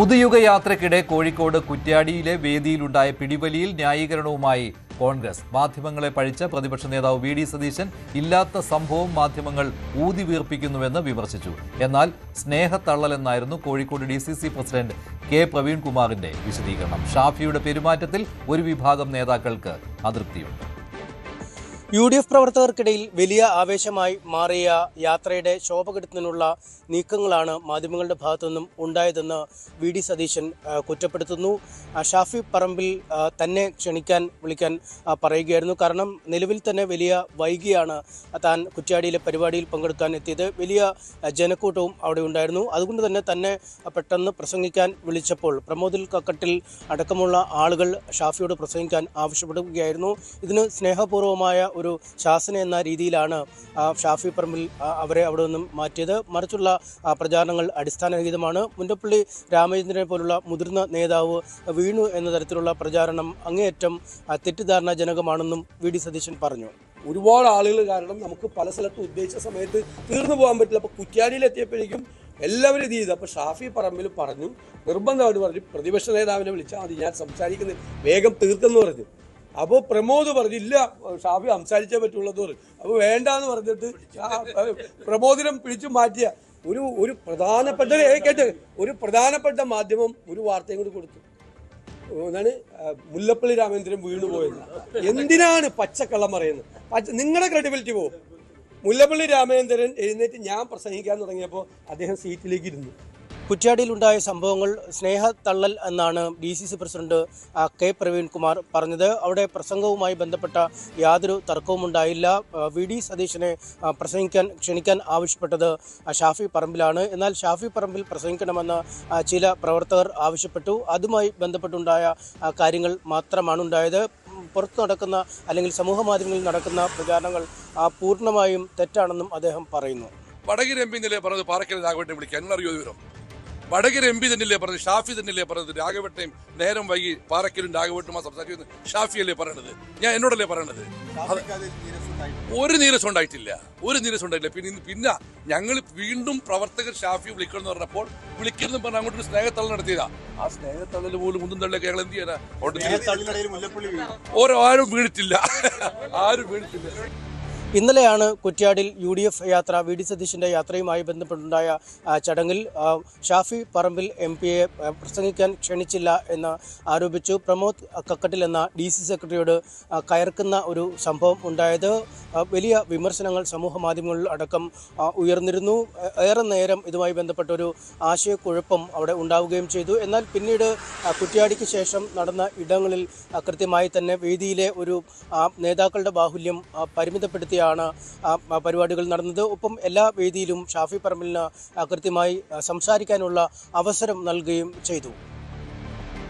പുതുയുഗ യാത്രക്കിടെ കോഴിക്കോട് കുറ്റ്യാടിയിലെ വേദിയിലുണ്ടായ പിടിവലിയിൽ ന്യായീകരണവുമായി കോൺഗ്രസ്. മാധ്യമങ്ങളെ പഴിച്ച പ്രതിപക്ഷ നേതാവ് വി ഡി സതീശൻ ഇല്ലാത്ത സംഭവം മാധ്യമങ്ങൾ ഊതി വീർപ്പിക്കുന്നുവെന്ന് വിമർശിച്ചു. എന്നാൽ സ്നേഹത്തള്ളലെന്നായിരുന്നു Kozhikode D C C president K പ്രവീൺകുമാറിന്റെ വിശദീകരണം. ഷാഫിയുടെ പെരുമാറ്റത്തിൽ ഒരു വിഭാഗം നേതാക്കൾക്ക് അതൃപ്തിയുണ്ട്. യു ഡി എഫ് പ്രവർത്തകർക്കിടയിൽ വലിയ ആവേശമായി മാറിയ യാത്രയുടെ ശോഭ കെടുത്തുന്നതിനുള്ള നീക്കങ്ങളാണ് മാധ്യമങ്ങളുടെ ഭാഗത്തു നിന്നും ഉണ്ടായതെന്ന് വി ഡി സതീശൻ കുറ്റപ്പെടുത്തുന്നു. ഷാഫി പറമ്പിൽ തന്നെ ക്ഷണിക്കാൻ വിളിക്കാൻ പറയുകയായിരുന്നു. കാരണം നിലവിൽ തന്നെ വലിയ വൈകിയാണ് താൻ കുറ്റ്യാടിയിലെ പരിപാടിയിൽ പങ്കെടുക്കാൻ എത്തിയത്. വലിയ ജനക്കൂട്ടവും അവിടെ ഉണ്ടായിരുന്നു. അതുകൊണ്ട് തന്നെ തന്നെ പെട്ടെന്ന് പ്രസംഗിക്കാൻ വിളിച്ചപ്പോൾ പ്രമോദിൽ കക്കട്ടിൽ അടക്കമുള്ള ആളുകൾ ഷാഫിയോട് പ്രസംഗിക്കാൻ ആവശ്യപ്പെടുകയായിരുന്നു. ഇതിന് സ്നേഹപൂർവമായ ഒരു ശാസന എന്ന രീതിയിലാണ് ഷാഫി പറമ്പിൽ അവരെ അവിടെ നിന്നും മാറ്റിയത്. മറിച്ചുള്ള പ്രചാരണങ്ങൾ അടിസ്ഥാനരഹിതമാണ്. മുല്ലപ്പള്ളി രാമചന്ദ്രനെ പോലുള്ള മുതിർന്ന നേതാവ് വീണു എന്ന തരത്തിലുള്ള പ്രചാരണം അങ്ങേയറ്റം തെറ്റിദ്ധാരണാജനകമാണെന്നും വി. ഡി. സതീശൻ പറഞ്ഞു. ഒരുപാട് ആളുകൾ കാരണം നമുക്ക് പല സ്ഥലത്തും ഉദ്ദേശിച്ച സമയത്ത് തീർന്നു പോകാൻ പറ്റില്ല. അപ്പോൾ കുറ്റ്യാടിയിൽ എത്തിയപ്പോഴേക്കും എല്ലാവരും ഇത് ചെയ്തു. അപ്പോൾ ഷാഫി പറമ്പിൽ പറഞ്ഞു നിർബന്ധമായിട്ട് പറഞ്ഞു പ്രതിപക്ഷ നേതാവിനെ വിളിച്ചാൽ മതി ഞാൻ സംസാരിക്കുന്നത് വേഗം തീർക്കുന്നു പറഞ്ഞു. അപ്പോൾ പ്രമോദ് പറഞ്ഞില്ല ഷാഫി സംസാരിച്ചേ പറ്റുള്ളൂ എന്ന് വേണ്ട എന്ന് പറഞ്ഞിട്ട് പ്രമോദിനം പിടിച്ചു മാറ്റിയ ഒരു ഒരു പ്രധാനപ്പെട്ട കേട്ട് ഒരു പ്രധാനപ്പെട്ട മാധ്യമം ഒരു വാർത്തയും കൂടി കൊടുത്തു. എന്താണ്? മുല്ലപ്പള്ളി രാമേന്ദ്രൻ വീണുപോയത് എന്തിനാണ് പച്ചക്കള്ളം പറയുന്നത്? പച്ച നിങ്ങളുടെ ക്രെഡിബിലിറ്റി പോകും മുല്ലപ്പള്ളി രാമേന്ദ്രൻ എഴുന്നേറ്റ് ഞാൻ പ്രസംഗിക്കാൻ തുടങ്ങിയപ്പോൾ അദ്ദേഹം സീറ്റിലേക്ക് ഇരുന്നു. കുറ്റ്യാടിയിലുണ്ടായ സംഭവങ്ങൾ സ്നേഹ തള്ളൽ എന്നാണ് D C C president K. Praveenkumar പറഞ്ഞത്. അവിടെ പ്രസംഗവുമായി ബന്ധപ്പെട്ട യാതൊരു തർക്കവും ഉണ്ടായില്ല. വി. ഡി. സതീശനെ പ്രസംഗിക്കാൻ ക്ഷണിക്കാൻ ആവശ്യപ്പെട്ടത് ഷാഫി പറമ്പിലാണ്. എന്നാൽ ഷാഫി പറമ്പിൽ പ്രസംഗിക്കണമെന്ന് ചില പ്രവർത്തകർ ആവശ്യപ്പെട്ടു. അതുമായി ബന്ധപ്പെട്ടുണ്ടായ കാര്യങ്ങൾ മാത്രമാണ് ഉണ്ടായത്. പുറത്ത് നടക്കുന്ന അല്ലെങ്കിൽ സമൂഹ മാധ്യമങ്ങളിൽ നടക്കുന്ന പ്രചാരണങ്ങൾ പൂർണമായും തെറ്റാണെന്നും അദ്ദേഹം പറയുന്നു. വടകര എം പി എന്നല്ലേ പറഞ്ഞത് പാറക്കൽ രാഘവട്ടെ വിളിക്കാൻ. അറിയോ വിവരം? വടകര എം പി തന്നെയല്ലേ പറഞ്ഞത്? ഷാഫി തന്നെയല്ലേ പറഞ്ഞത്? രാഘവട്ടയും നേരം വൈകി പാറക്കലും രാഘവട്ടുമാ സംസാരിക്കുന്നത് ഷാഫിയല്ലേ പറയണത്? ഞാൻ എന്നോടല്ലേ പറയണത്? ഒരു നീരസം ഉണ്ടായിട്ടില്ല. ഒരു നീരസം ഉണ്ടായിട്ടില്ല. പിന്നെ പിന്നെ ഞങ്ങൾ വീണ്ടും പ്രവർത്തകർ ഷാഫി വിളിക്കണം എന്ന് പറഞ്ഞപ്പോൾ വിളിക്കരുതെന്ന് പറഞ്ഞ അങ്ങോട്ട് ഒരു സ്നേഹത്തള്ളൽ നടത്തിയതാ. ആ സ്നേഹത്തള്ളൽ പോലും ഒന്നും തള്ളിയൊക്കെ ഞങ്ങൾ എന്ത് ചെയ്യാനാ? ഓരോ ആരും വീണിട്ടില്ല. ആരും വീണിട്ടില്ല. ഇന്നലെയാണ് കുറ്റ്യാടിൽ യു ഡി എഫ് യാത്ര വി ഡി സതീശിന്റെ യാത്രയുമായി ബന്ധപ്പെട്ടുണ്ടായ ചടങ്ങിൽ ഷാഫി പറമ്പിൽ എം പിയെ പ്രസംഗിക്കാൻ ക്ഷണിച്ചില്ല എന്ന് ആരോപിച്ചു. പ്രമോദ് കക്കട്ടിൽ എന്ന ഡി സി സെക്രട്ടറിയോട് കയർക്കുന്ന ഒരു സംഭവം ഉണ്ടായത് വലിയ വിമർശനങ്ങൾ സമൂഹ മാധ്യമങ്ങളിൽ അടക്കം ഉയർന്നിരുന്നു. ഏറെ നേരം ഇതുമായി ബന്ധപ്പെട്ടൊരു ആശയക്കുഴപ്പം അവിടെ ഉണ്ടാവുകയും ചെയ്തു. എന്നാൽ പിന്നീട് കുറ്റ്യാടിക്ക് ശേഷം നടന്ന ഇടങ്ങളിൽ കൃത്യമായി തന്നെ വേദിയിലെ ഒരു നേതാക്കളുടെ ബാഹുല്യം ആ, ആ, പരിപാടികൾ നടന്നത്. ഒപ്പം എല്ലാ വേദിയിലും ഷാഫി പറമ്പിലിന് കൃത്യമായി സംസാരിക്കാനുള്ള അവസരം നൽകുകയും ചെയ്തു.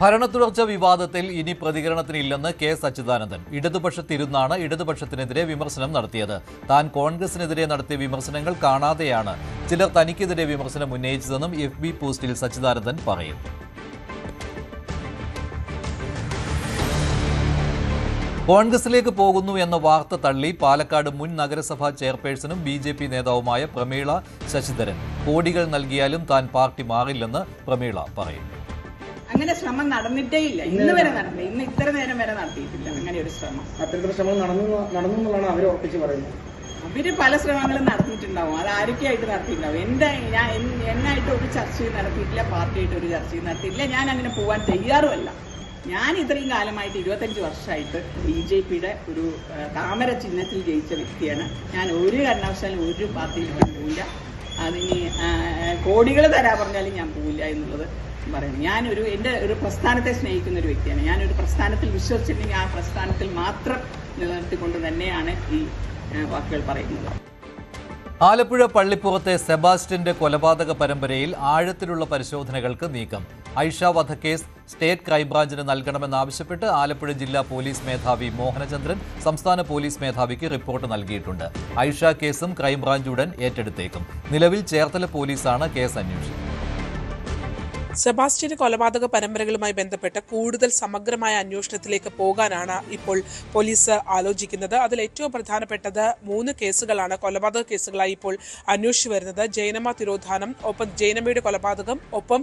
ഭരണത്തുടർച്ച വിവാദത്തിൽ ഇനി പ്രതികരണത്തിനില്ലെന്ന് കെ സച്ചിദാനന്ദൻ. ഇടതുപക്ഷത്തിരുന്നാണ് ഇടതുപക്ഷത്തിനെതിരെ വിമർശനം നടത്തിയത്. താൻ കോൺഗ്രസിനെതിരെ നടത്തിയ വിമർശനങ്ങൾ കാണാതെയാണ് ചിലർ തനിക്കെതിരെ വിമർശനം ഉന്നയിച്ചതെന്നും എഫ് പോസ്റ്റിൽ സച്ചിദാനന്ദൻ പറയും കോൺഗ്രസിലേക്ക് പോകുന്നു എന്ന വാർത്ത തള്ളി പാലക്കാട് മുൻ നഗരസഭാ ചെയർപേഴ്സണും ബി ജെ പി നേതാവുമായ പ്രമീള ശശിധരൻ. കോടികൾ നൽകിയാലും താൻ പാർട്ടി മാറില്ലെന്ന് പ്രമീള പറയുന്നു അങ്ങനെ ശ്രമം നടന്നിട്ടേ ഇല്ല. ഇന്ന് വരെ നടന്നില്ല. ഇന്ന് ഇത്ര നേരം വരെ നടത്തിയിട്ടില്ല. അങ്ങനെ ഒരു ശ്രമം. അത്തരത്തിലുള്ള ശ്രമം നടന്നു നടന്നു എന്നുള്ളതാണ് അവർ ഉറപ്പിച്ച് പറയുന്നത്. അവർ പല ശ്രമങ്ങളും നടത്തിയിട്ടുണ്ടാവും. അത് ആരൊക്കെയായിട്ട് നടത്തിയിട്ടുണ്ടാവും? എന്റെ ഞാൻ എന്നായിട്ട് ഒരു ചർച്ചയും നടത്തിയിട്ടില്ല പാർട്ടിയായിട്ട് ഒരു ചർച്ചയും നടത്തിയിട്ടില്ല. ഞാൻ അങ്ങനെ പോവാൻ തയ്യാറുമല്ല. ഞാൻ ഇത്രയും കാലമായിട്ട് ഇരുപത്തഞ്ച് വർഷമായിട്ട് ബി ജെ പിയുടെ ഒരു താമര ചിഹ്നത്തിൽ ജയിച്ച വ്യക്തിയാണ്. ഞാൻ ഒരു കാരണവശാലും ഒരു പാർട്ടിയിലേക്കും പോവില്ല. അതിന് കോടികൾ തരാ പറഞ്ഞാലും ഞാൻ പോവില്ല എന്നുള്ളത് പറയുന്നു. ഞാനൊരു എന്റെ ഒരു പ്രസ്ഥാനത്തെ സ്നേഹിക്കുന്ന ഒരു വ്യക്തിയാണ്. ഞാനൊരു പ്രസ്ഥാനത്തിൽ വിശ്വസിച്ചിട്ടുണ്ടെങ്കിൽ ആ പ്രസ്ഥാനത്തിൽ മാത്രം നിലനിർത്തിക്കൊണ്ട് തന്നെയാണ് ഈ വാക്കുകൾ പറയുന്നത്. ആലപ്പുഴ പള്ളിപ്പുറത്തെ സെബാസ്റ്റ്യന്റെ കൊലപാതക പരമ്പരയിൽ ആഴത്തിലുള്ള പരിശോധനകൾക്ക് നീക്കം. ഐഷ വധക്കേസ് സ്റ്റേറ്റ് ക്രൈംബ്രാഞ്ചിന് നൽകണമെന്നാവശ്യപ്പെട്ട് ആലപ്പുഴ ജില്ലാ പോലീസ് മേധാവി മോഹനചന്ദ്രൻ സംസ്ഥാന പോലീസ് മേധാവിക്ക് റിപ്പോർട്ട് നൽകിയിട്ടുണ്ട്. ഐഷ കേസും ക്രൈംബ്രാഞ്ച് ഉടൻ ഏറ്റെടുത്തേക്കും. നിലവിൽ ചേർത്തല പോലീസാണ് കേസ് അന്വേഷിക്കുന്നത് സെബാസ്റ്റ്യന്റെ കൊലപാതക പരമ്പരകളുമായി ബന്ധപ്പെട്ട് കൂടുതൽ സമഗ്രമായ അന്വേഷണത്തിലേക്ക് പോകാനാണ് ഇപ്പോൾ പോലീസ് ആലോചിക്കുന്നത്. അതിൽ ഏറ്റവും പ്രധാനപ്പെട്ടത് മൂന്ന് കേസുകളാണ് കൊലപാതക കേസുകളായി ഇപ്പോൾ അന്വേഷിച്ചു വരുന്നത്. ജൈനമ്മ തിരോധാനം ഒപ്പം ജൈനമ്മയുടെ കൊലപാതകം ഒപ്പം